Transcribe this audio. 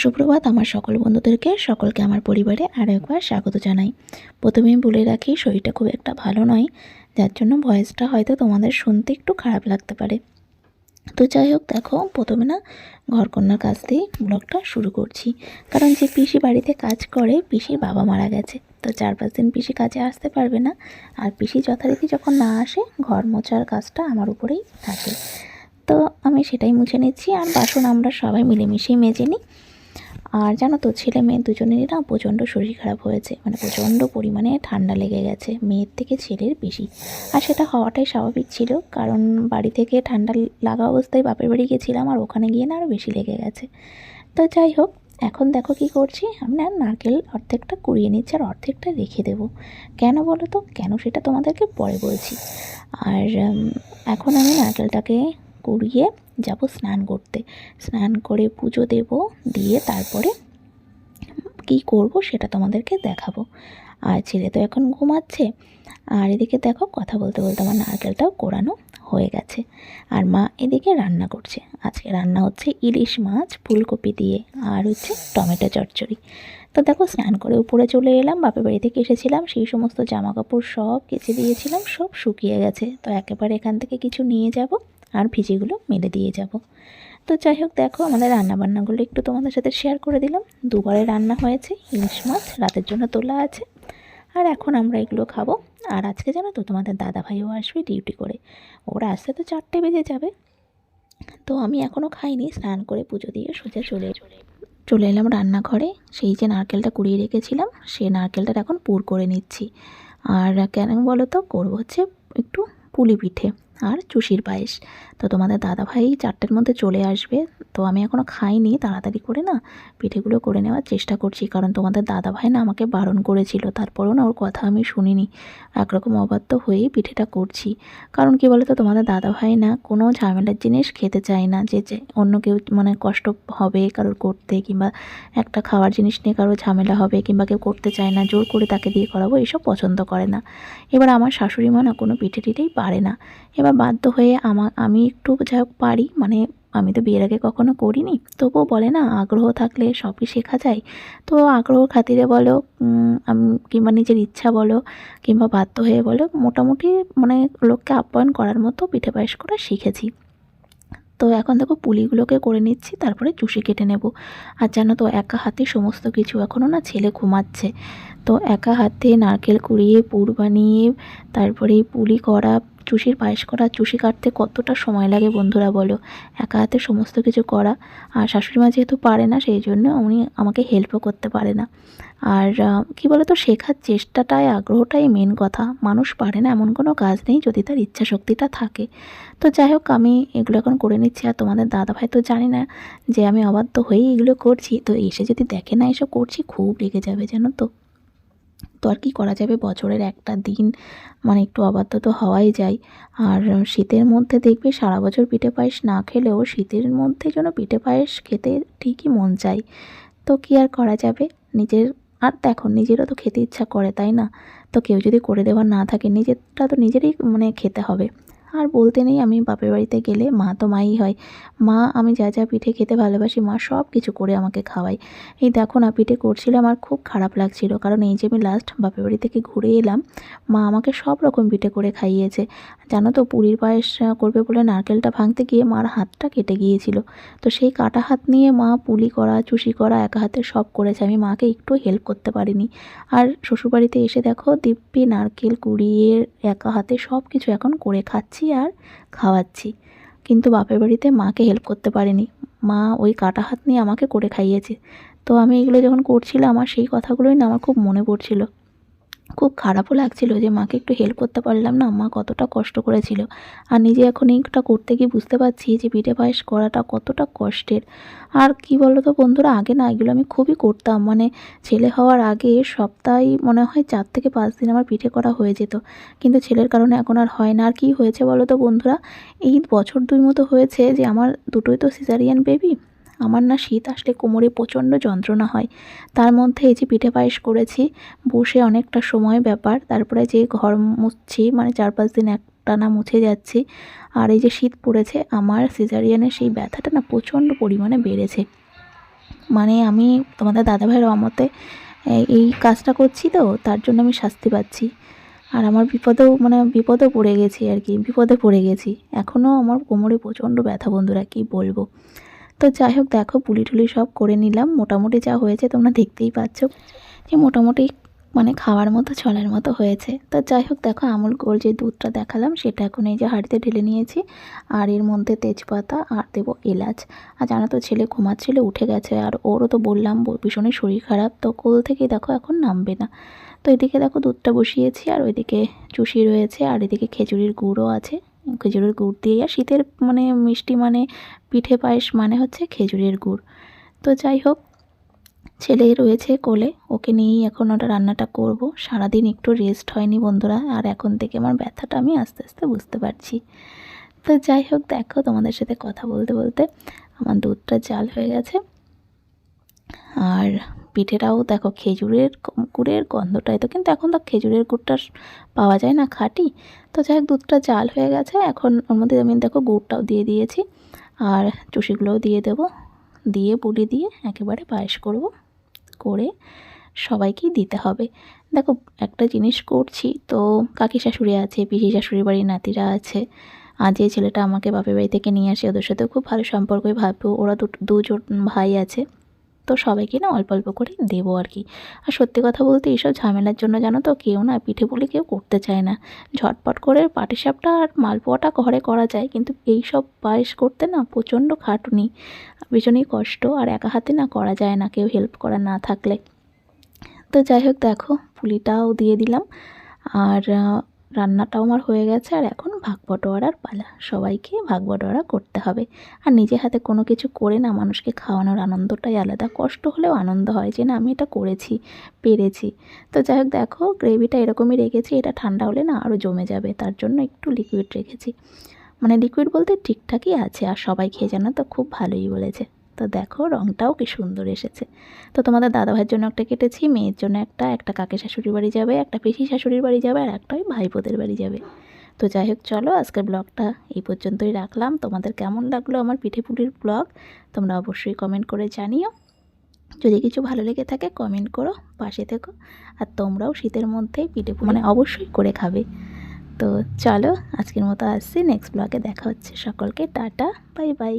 সুপ্রভাত, আমার সকল বন্ধুদেরকে, সকলকে আমার পরিবারে আরও একবার স্বাগত জানাই। প্রথমেই বলে রাখি, শরীরটা খুব একটা ভালো নয়, যার জন্য ভয়েসটা হয়তো তোমাদের শুনতে একটু খারাপ লাগতে পারে। তো যাই হোক, দেখো, প্রথমে না ঘরকন্যার কাছ দিয়ে ব্লগটা শুরু করছি। কারণ যে পিসি বাড়িতে কাজ করে, পিসির বাবা মারা গেছে। তো চার পাঁচ দিন পিসি কাজে আসতে পারবে না। আর পিসি যথারীতি যখন না আসে, ঘর মোছার কাজটা আমার উপরেই থাকে। তো আমি সেটাই মুছে নিচ্ছি। আর বাসন আমরা সবাই মিলেমিশেই মেজে নিই। আর জানো তো, ছেলে মেয়ে দুজনেরই না প্রচণ্ড শরীর খারাপ হয়েছে। মানে প্রচণ্ড পরিমাণে ঠান্ডা লেগে গেছে, মেয়ের থেকে ছেলের বেশি। আর সেটা হওয়াটাই স্বাভাবিক ছিল, কারণ বাড়ি থেকে ঠান্ডা লাগা অবস্থায় বাপের বাড়ি গেছিলাম আর ওখানে গিয়ে না আরও বেশি লেগে গেছে। তো যাই হোক, এখন দেখো কি করছি, আমি না নারকেল অর্ধেকটা কুড়িয়ে নিচ্ছি আর অর্ধেকটা রেখে দেবো। কেন বলো তো? কেন সেটা তোমাদেরকে পরে বলছি। আর এখন আমি নারকেলটাকে কুড়িয়ে যাব স্নান করতে। স্নান করে পুজো দেব, দিয়ে তারপরে কি করব সেটা তোমাদেরকে দেখাবো। আর ছেলে তো এখন ঘুমাচ্ছে। আর এদিকে দেখো কথা বলতে বলতে আমার নারকেলটাও কোরানো হয়ে গেছে। আর মা এদিকে রান্না করছে। আজকে রান্না হচ্ছে ইলিশ মাছ, ফুলকপি দিয়ে, আর হচ্ছে টমেটো চচ্চড়ি। তো দেখো স্নান করে উপরে চলে এলাম, বাপের বাড়ি থেকে এসেছিলাম, সেই সমস্ত জামা কাপড় সব কেচে দিয়েছিলাম, সব শুকিয়ে গেছে। তো একেবারে এখান থেকে কিছু নিয়ে যাব। আর ভিজেগুলো মেলে দিয়ে যাব। তো যাই হোক, দেখো আমাদের রান্নাবান্নাগুলো একটু তোমাদের সাথে শেয়ার করে দিলাম। দুবারে রান্না হয়েছে ইলিশ মাছ, রাতের জন্য তোলা আছে। আর এখন আমরা এগুলো খাব। আর আজকে জানো তো তোমাদের দাদা ভাইও আসবে ডিউটি করে। ওরা আসতে তো চারটে বেজে যাবে। তো আমি এখনও খাইনি, স্নান করে পুজো দিয়ে সোজা চলে চলে চলে এলাম রান্নাঘরে। সেই যে নারকেলটা কুড়িয়ে রেখেছিলাম সেই নারকেলটা এখন পুর করে নিচ্ছি। আর কেন বলো তো, করব হচ্ছে একটু পুলি পিঠে। আর চুষির পায়েস। তো তোমাদের দাদাভাই চারটের মধ্যে চলে আসবে। তো আমি এখনও খাইনি, তাড়াতাড়ি করে না পিঠেগুলো করে নেওয়ার চেষ্টা করছি। কারণ তোমাদের দাদাভাই না আমাকে বারণ করেছিল, তারপরেও না ওর কথা আমি শুনিনি। একরকম অবাধ্য হয়েই পিঠেটা করছি। কারণ কি বলো তো তোমাদের দাদাভাই না কোনো ঝামেলার জিনিস খেতে চায় না। যে অন্য কেউ মানে কষ্ট হবে কারোর করতে, কিংবা একটা খাওয়ার জিনিস নিয়ে কারোর ঝামেলা হবে, কিংবা কেউ করতে চায় না, জোর করে তাকে দিয়ে করাবো, এসব পছন্দ করে না। এবার আমার শাশুড়ি মা না কোনো পিঠে টিঠেই পারে না। এবার বাধ্য হয়ে আমা, আমি একটু হোক পারি মানে আমি তো বিয়ের আগে কখনো করিনি। তবুও বলে না, আগ্রহ থাকলে সবই শেখা যায়। তো আগ্রহ খাতিরে বলো কিংবা নিজের ইচ্ছা বলো, কিংবা বাধ্য হয়ে বলো, মোটামুটি মানে লোককে আপ্যায়ন করার মতো পিঠে পায়েস করা শিখেছি। তো এখন দেখো পুলিগুলোকে করে নিচ্ছি, তারপরে চুষি কেটে নেব। আর জানো তো, একা হাতে সমস্ত কিছু এখনও না ছেলে ঘুমাচ্ছে। তো একা হাতে নারকেল কুড়িয়ে, পুর বানিয়ে, তারপরে পুলি করা চুষির পায়েস করা, চুষি কাটতে কতটা সময় লাগে বন্ধুরা বলো? একা হাতে সমস্ত কিছু করা। আর শাশুড়ি মা যেহেতু পারে না, সেই জন্য উনি আমাকে হেল্পও করতে পারে না। আর কি বলো তো শেখার চেষ্টাটাই, আগ্রহটাই মেন কথা। মানুষ পারে না, এমন কোনো কাজ নেই যদি তার ইচ্ছা শক্তিটা থাকে। তো যাই হোক, আমি এগুলো এখন করে নিচ্ছি। আর তোমাদের দাদাভাই তো জানি না যে আমি অবাধ্য হয়েই এগুলো করছি। তো এসে যদি দেখে না এসব করছি, খুব রেগে যাবে, জানো তো। তো আর কি করা যাবে? বছরের একটা দিন মানে একটু অবাধ্য তো হওয়াই যায়। আর শীতের মধ্যে দেখবে সারা বছর পিঠে পায়েস না খেলেও শীতের মধ্যে যেন পিঠে পায়েস খেতে ঠিকই মন চায়। তো কি আর করা যাবে? নিজের আর দেখো, নিজেরও তো খেতে ইচ্ছা করে, তাই না? তো কেউ যদি করে দেওয়ার না থাকে, নিজেরটা তো নিজেরই মানে খেতে হবে। আর বলতে নেই আমি বাপের বাড়িতে গেলে মা তো মাই হয়। মা, আমি যা যা পিঠে খেতে ভালোবাসি, মা সব কিছু করে আমাকে খাওয়ায়। এই দেখো না, পিঠে করছিল, আমার খুব খারাপ লাগছিল। কারণ এই যে আমি লাস্ট বাপের বাড়ি থেকে ঘুরে এলাম, মা আমাকে সব রকম পিঠে করে খাইয়েছে। জানো তো, পুরীর পায়েস করবে বলে নারকেলটা ভাঙতে গিয়ে মার হাতটা কেটে গিয়েছিল। তো সেই কাটা হাত নিয়ে মা পুলি করা, চুষি করা, একা হাতে সব করেছে। আমি মাকে একটু হেল্প করতে পারিনি। আর শ্বশুরবাড়িতে এসে দেখো, দিব্যি নারকেল কুড়িয়ে একা হাতে সব কিছু এখন করে খাচ্ছি। আর খাওয়াচ্ছি। কিন্তু বাপের বাড়িতে মাকে হেল্প করতে পারিনি। মা ওই কাটা হাত নিয়ে আমাকে করে খাইয়েছে। তো আমি এগুলো যখন করছিলাম, আমার সেই কথাগুলোই না আমার খুব মনে পড়ছিল। খুব খারাপও লাগছিল যে মাকে একটু হেল্প করতে পারলাম না। মা কতটা কষ্ট করেছিল। আর নিজে এখন এইটা করতে গিয়ে বুঝতে পারছি যে পিঠে পায়েস করাটা কতটা কষ্টের। আর কি বলো তো বন্ধুরা, আগে না এগুলো আমি খুবই করতাম। মানে ছেলে হওয়ার আগে সপ্তাহে মনে হয় চার থেকে পাঁচ দিন আমার পিঠে করা হয়ে যেত। কিন্তু ছেলের কারণে এখন আর হয় না। আর কি হয়েছে বলো তো বন্ধুরা, এই বছর দুই মতো হয়েছে যে আমার দুটোই তো সিজারিয়ান বেবি আমার না শীত আসলে কোমরে প্রচণ্ড যন্ত্রণা হয়। তার মধ্যে এই যে পিঠে পায়েস করেছি, বসে অনেকটা সময় ব্যাপার। তারপরে যে ঘর মুছছি মানে চার পাঁচ দিন এক টানা মুছে যাচ্ছি। আর এই যে শীত পড়েছে, আমার সিজারিয়ানের সেই ব্যথাটা না প্রচণ্ড পরিমাণে বেড়েছে। মানে আমি তোমাদের দাদাভাইয়ের অমতে এই কাজটা করছি তো, তার জন্য আমি শাস্তি পাচ্ছি। আর আমার বিপদেও মানে বিপদে পড়ে গেছি আর কি, বিপদে পড়ে গেছি। এখনও আমার কোমরে প্রচণ্ড ব্যথা বন্ধুরা, কী বলব? তো যাই হোক, দেখো পুলি টুলি সব করে নিলাম। মোটামুটি যা হয়েছে তোমরা দেখতেই পাচ্ছ যে মোটামুটি মানে খাওয়ার মতো, চলার মতো হয়েছে। তো যাই হোক, দেখো আমুল গোল যে দুধটা দেখালাম, সেটা এখন এই যে হাঁড়িতে ঢেলে নিয়েছি। আর এর মধ্যে তেজপাতা আর দেব এলাচ। আর জানো তো ছেলে ঘুমাচ্ছিল, উঠে গেছে। আর ওরও তো বললাম ভীষণই শরীর খারাপ। তো কোল থেকেই দেখো এখন নামবে না। তো এদিকে দেখো দুধটা বসিয়েছি, আর ওইদিকে চুষি রয়েছে, আর এদিকে খেজুরির গুড়ও আছে। খেজুরের গুড় দিয়ে। আর শীতের মানে মিষ্টি মানে পিঠে পায়েস মানে হচ্ছে খেজুরের গুড়। তো যাই হোক, ছেলে রয়েছে কোলে, ওকে নিয়েই এখন ওটা রান্নাটা করব। সারাদিন একটু রেস্ট হয়নি বন্ধুরা, আর এখন থেকে আমার ব্যথাটা আমি আস্তে আস্তে বুঝতে পারছি। তো যাই হোক, দেখো তোমাদের সাথে কথা বলতে বলতে আমার দুধটা জাল হয়ে গেছে। আর পিঠেটাও দেখো খেজুরের গুড়ের গন্ধটাই তো, কিন্তু এখন তো খেজুরের গুড়টা পাওয়া যায় না খাঁটি। তো যাই হোক, দুধটা জাল হয়ে গেছে, এখন ওর মধ্যে আমি দেখো গুড়টাও দিয়ে দিয়েছি। আর চুষিগুলোও দিয়ে দেবো। দিয়ে, পুলি দিয়ে একেবারে পায়েস করব। করে সবাইকেই দিতে হবে। দেখো, একটা জিনিস করছি, তো কাকি শাশুড়ি আছে, পিসি শাশুড়ি বাড়ির নাতিরা আছে। আর যে ছেলেটা আমাকে বাপের বাড়ি থেকে নিয়ে আসে, ওদের সাথেও খুব ভালো সম্পর্কই ভাববো ওরা দুজন ভাই আছে। তো সবাইকে না অল্প অল্প করে দেবো আর কি। আর সত্যি কথা বলতে এইসব ঝামেলার জন্য জানো তো কেউ না পিঠে পুলি কেউ করতে চায় না। ঝটপট করে পাটিসাপটা আর মালপোয়াটা ঘরে করা যায়, কিন্তু এই সব পায়েস করতে না প্রচণ্ড খাটুনি, ভীষণই কষ্ট আর একা হাতে না করা যায় না কেউ হেল্প করা না থাকলে। তো যাই হোক দেখো, পুলিটাও দিয়ে দিলাম। আর রান্নাটাও আমার হয়ে গেছে আর এখন ভাগ বটোয়ারার পালা। সবাইকে ভাগ বটোয়ারা করতে হবে। আর নিজে হাতে কোনো কিছু করে না মানুষকে খাওয়ানোর আনন্দটাই আলাদা। কষ্ট হলেও আনন্দ হয় যে না, আমি এটা করেছি, পেরেছি। তো যাই হোক, দেখো, গ্রেভিটা এরকমই রেখেছি, এটা ঠান্ডা হলে না আরও জমে যাবে। তার জন্য একটু লিকুইড রেখেছি। মানে লিকুইড বলতে ঠিকঠাকই আছে, আর সবাই খেয়ে জানো তো, খুব ভালোই বলেছে। তো দেখো রঙটাও কি সুন্দর এসেছে। তো তোমাদের দাদাভাইয়ের জন্য একটা কেটেছি, মেয়ের জন্য একটা একটা কাকে শাশুড়ির বাড়ি যাবে, একটা পিসি শাশুড়ির বাড়ি যাবে, আর একটা ওই ভাইপোদের বাড়ি যাবে। তো যাই হোক, চলো আজকের ব্লগটা এই পর্যন্তই রাখলাম। তোমাদের কেমন লাগল আমার পিঠে পুলির ব্লগ? তোমরা অবশ্যই কমেন্ট করে জানিও। যদি কিছু ভালো লেগে থাকে কমেন্ট করো, পাশে থেকো, আর তোমরাও শীতের মধ্যেই পিঠে মানে অবশ্যই করে খাবে। তো চলো আজকের মতো আসছি নেক্সট ব্লগে দেখা হচ্ছে সকলকে, টাটা বাই বাই